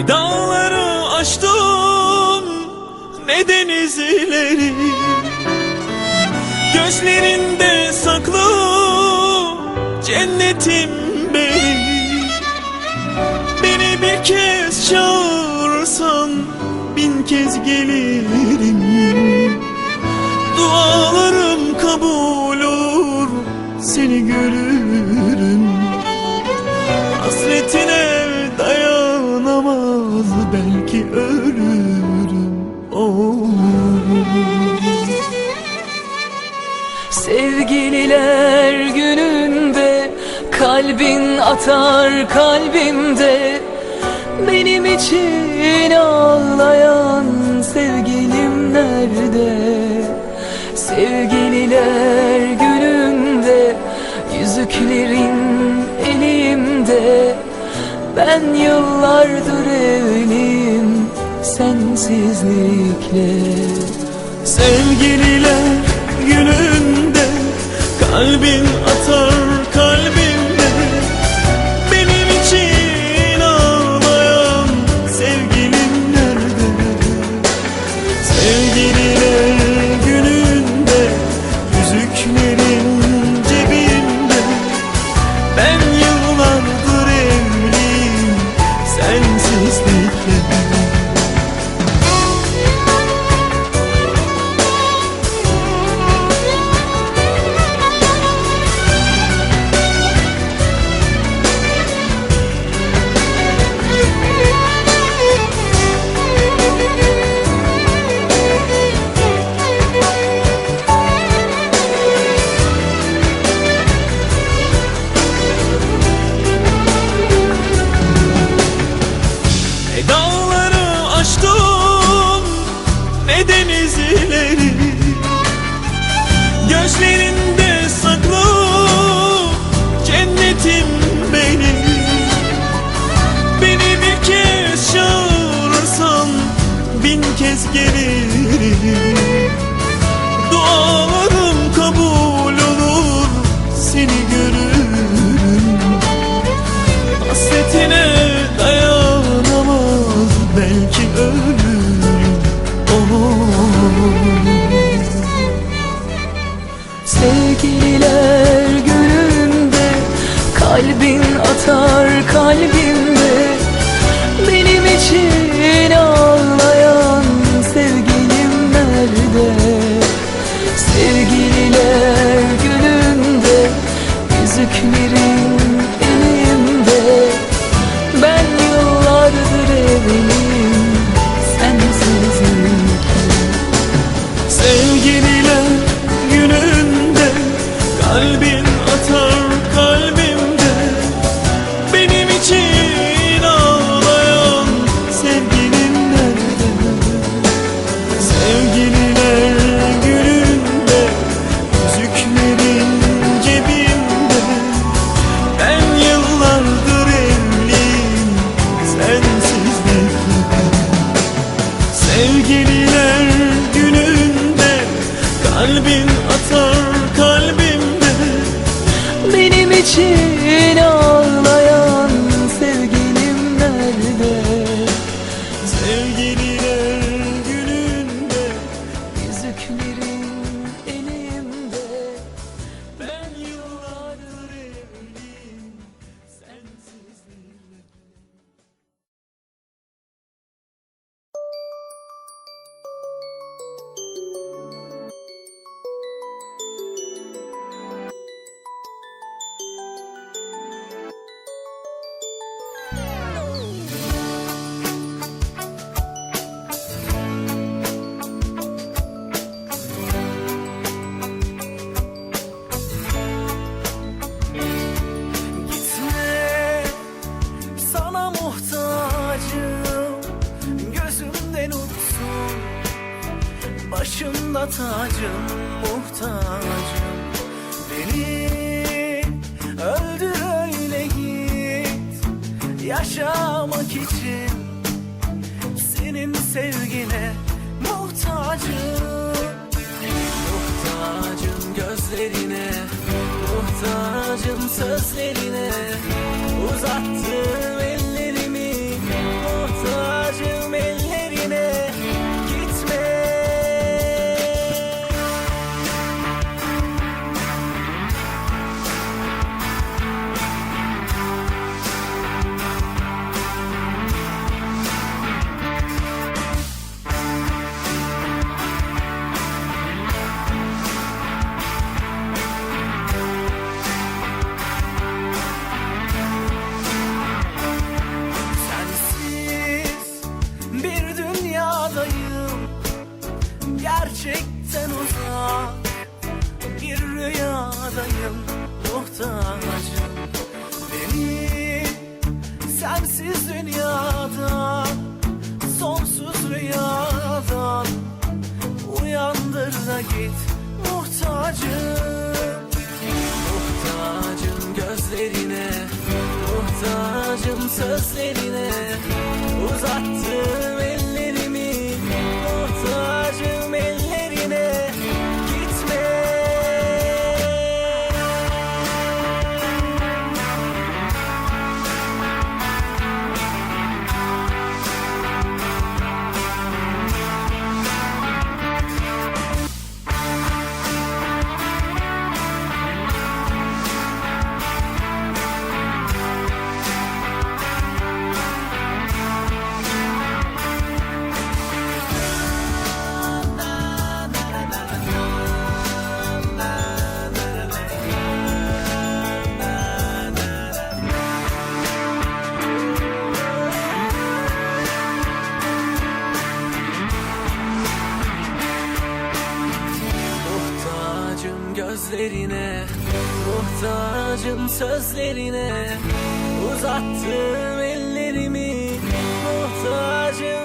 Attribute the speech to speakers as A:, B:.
A: Ne dağları aştım ne denizleri. Gözlerinde saklı cennetim benim Beni bir kez çağırsan bin kez gelirim. Dualarım kabul olur seni görürüm. Hasretine
B: Sevgililer gününde kalbin atar kalbimde. Benim için ağlayan sevgilim nerede? Sevgililer gününde yüzüklerin elimde. Ben yıllardır evliyim sensizlikle.
A: Sevgililer gününde kalbin atar denizleri Gözlerinde saklı cennetim benim. Beni bir kez çağırırsan bin kez gelirim. Dualarım kabul olur seni görürüm. Hasretine
B: Sevgililer gününde. Kalbin atar kalbimde Benim için ağlayan
C: Başımda tacım muhtacım. Beni öldür öyle git. Yaşamak için Senin sevgine muhtacım. Muhtacım gözlerine Muhtacım sözlerine. Uzattığım ellerimi
A: gerçekten uzak. Bir rüyadayım muhtacım. Beni sensiz dünyadan Sonsuz rüyadan Uyandır da git muhtacım. Muhtacım gözlerine Muhtacım sözlerine Uzattığım gözlerine Muhtacım sözlerine. Uzattığım ellerimi Muhtacım